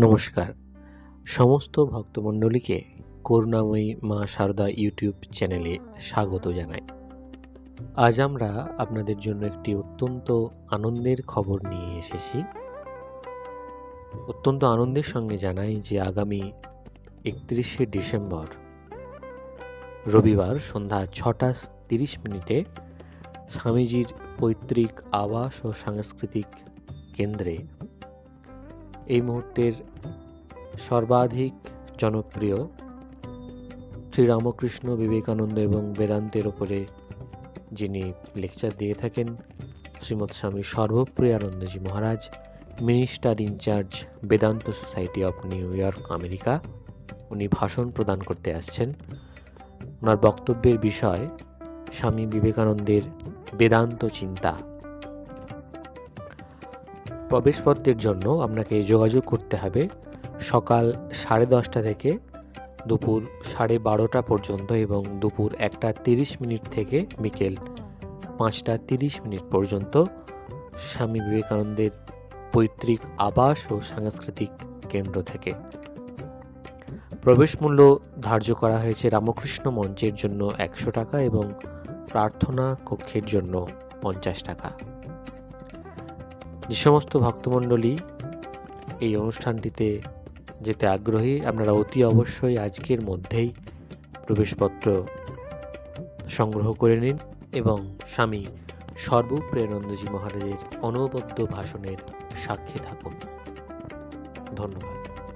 নমস্কার। সমস্ত ভক্তমণ্ডলীকে করুণাময়ী মা সারদা ইউটিউব চ্যানেলে স্বাগত জানাই। আজ আমরা আপনাদের জন্য একটি অত্যন্ত আনন্দের খবর নিয়ে এসেছি। অত্যন্ত আনন্দের সঙ্গে জানাই যে আগামী একত্রিশে ডিসেম্বর রবিবার সন্ধ্যা ছটা তিরিশ মিনিটে স্বামীজির পৈতৃক আবাস ও সাংস্কৃতিক কেন্দ্রে এই মুহূর্তের সর্বাধিক জনপ্রিয় শ্রীরামকৃষ্ণ বিবেকানন্দ এবং বেদান্তের ওপরে যিনি লেকচার দিয়ে থাকেন, Srimat Swami Sarvapriyanandaji Maharaj, minister incharge Vedanta society of New York, America, উনি ভাষণ প্রদান করতে আসছেন। ওনার বক্তব্যের বিষয়, স্বামী বিবেকানন্দের বেদান্ত চিন্তা। প্রবেশপত্রের জন্য আপনাকে যোগাযোগ করতে হবে সকাল সাড়ে দশটা থেকে দুপুর সাড়ে বারোটা পর্যন্ত এবং দুপুর একটা তিরিশ মিনিট থেকে বিকেল পাঁচটা তিরিশ মিনিট পর্যন্ত। স্বামী বিবেকানন্দের পৈতৃক আবাস ও সাংস্কৃতিক কেন্দ্র থেকে। প্রবেশ মূল্য ধার্য করা হয়েছে রামকৃষ্ণ মঞ্চের জন্য একশো টাকা এবং প্রার্থনা কক্ষের জন্য পঞ্চাশ টাকা। যে সমস্ত ভক্তমণ্ডলী এই অনুষ্ঠানটিতে যেতে আগ্রহী, আপনারা অতি অবশ্যই আজকের মধ্যেই প্রবেশপত্র সংগ্রহ করে নিন এবং স্বামী সর্বপ্রেনন্দজি মহারাজের অনবদ্য ভাষণের সাক্ষী থাকুন। ধন্যবাদ।